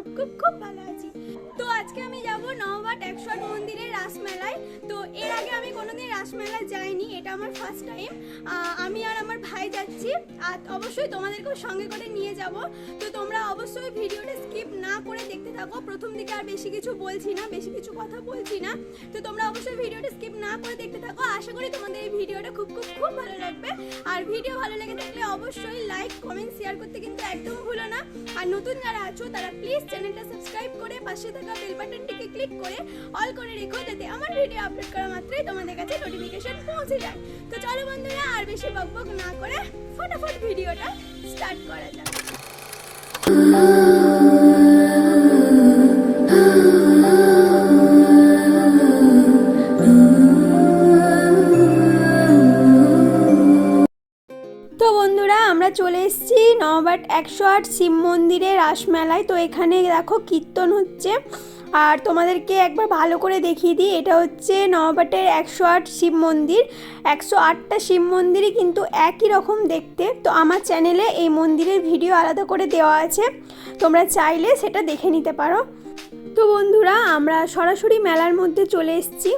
খুব খুব খুব ভালো আছি। তো আজকে আমি যাব নওবাট একশোয়ার মন্দিরের রাসমেলায়। তো এর আগে আমি কোনোদিন রাসমেলায় যাইনি, এটা আমার ফার্স্ট টাইম আমি আর আমার ভাই যাচ্ছি, আর অবশ্যই তোমাদেরকেও সঙ্গে করে নিয়ে যাব। তো তোমরা অবশ্যই ভিডিওটা স্কিপ করে দেখতে থাকো। প্রথম দিকে আর বেশি কিছু বলছি না, বেশি কিছু কথা বলছি না। তো তোমরা অবশ্যই ভিডিওটা স্কিপ না করে দেখতে থাকো। আশা করি তোমাদের এই ভিডিওটা খুব খুব খুব ভালো লাগবে। আর ভিডিও ভালো লেগে থাকলে অবশ্যই লাইক কমেন্ট শেয়ার করতে কিন্তু একদম ভুলো না। আর নতুন যারা আছো, তারা প্লিজ চ্যানেলটা সাবস্ক্রাইব করে পাশে থাকা বেল বাটনটিকে ক্লিক করে অল করে রেখো, যাতে আমার ভিডিও আপলোড করা মাত্রই তোমাদের কাছে নোটিফিকেশন পৌঁছে যায়। তো চলো বন্ধুরা, আর বেশি বকবক না করে ফটাফট ভিডিওটা স্টার্ট করা যাক। চলে এসেছি নবাট একশো আট শিব মন্দিরে রাসমেলায়। তো এখানে দেখো কীর্তন হচ্ছে। আর তোমাদেরকে একবার ভালো করে দেখিয়ে দিই, এটা হচ্ছে নবাটের একশো আট শিব মন্দির। একশো আটটা শিব মন্দিরই কিন্তু একই রকম দেখতে। তো আমার চ্যানেলে এই মন্দিরের ভিডিও আলাদা করে দেওয়া আছে। তোমরা চাইলে সেটা দেখে নিতে পারো। তো বন্ধুরা, আমরা সরাসরি মেলার মধ্যে চলে এসেছি।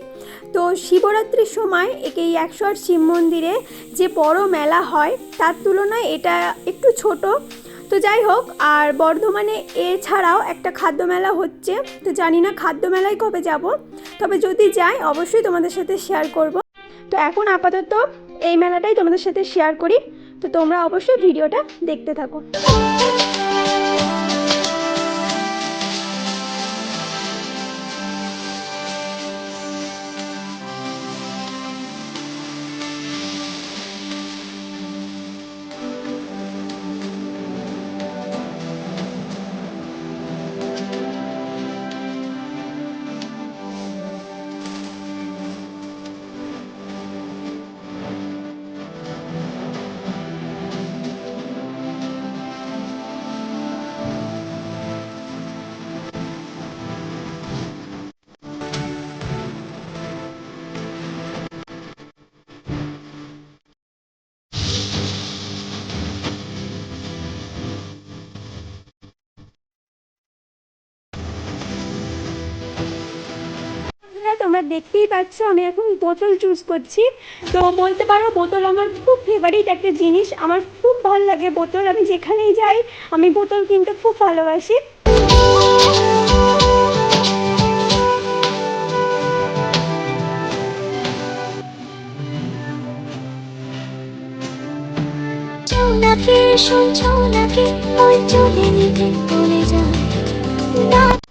তো শিবরাত্রির সময় এই একশো আট শিব মন্দিরে যে বড় মেলা হয়, তার তুলনায় এটা একটু ছোট। তো যাই হোক, আর বর্ধমানে এছাড়াও একটা খাদ্য মেলা হচ্ছে। তো জানি না খাদ্য মেলায় কবে যাব, তবে যদি যাই, অবশ্যই তোমাদের সাথে শেয়ার করব। তো এখন আপাতত এই মেলাটাই তোমাদের সাথে শেয়ার করি। তো তোমরা অবশ্যই ভিডিওটা দেখতে থাকো। দেখতেই পাচ্ছ, আমি এখন বোতল চুজ করছি। তো বলতে পারো, বোতল আমার খুব ফেভারিট একটা জিনিস। আমার খুব ভালো লাগে বোতল। আমি যেখানেই যাই, আমি বোতল কিনতে খুব ভালোবাসি। শুনছো নাকি ওই চলে নিতে ভুলে যায়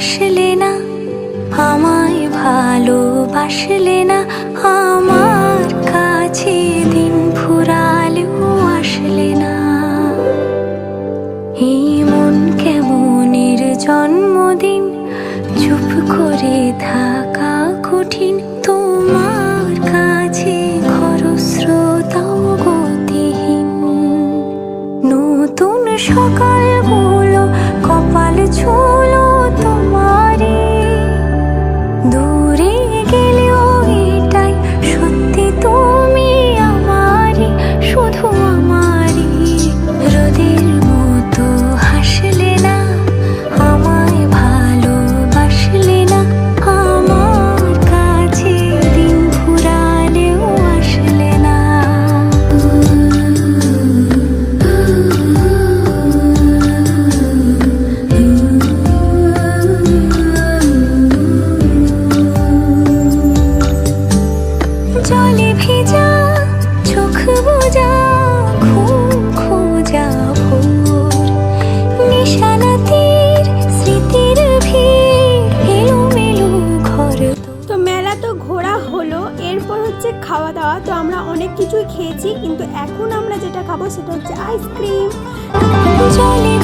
হাসলে না আমায় ভালোবাসলে না আমার কাছে খেয়েছি কিন্তু এখন আমরা যেটা খাব সেটা হচ্ছে আইসক্রিম জলে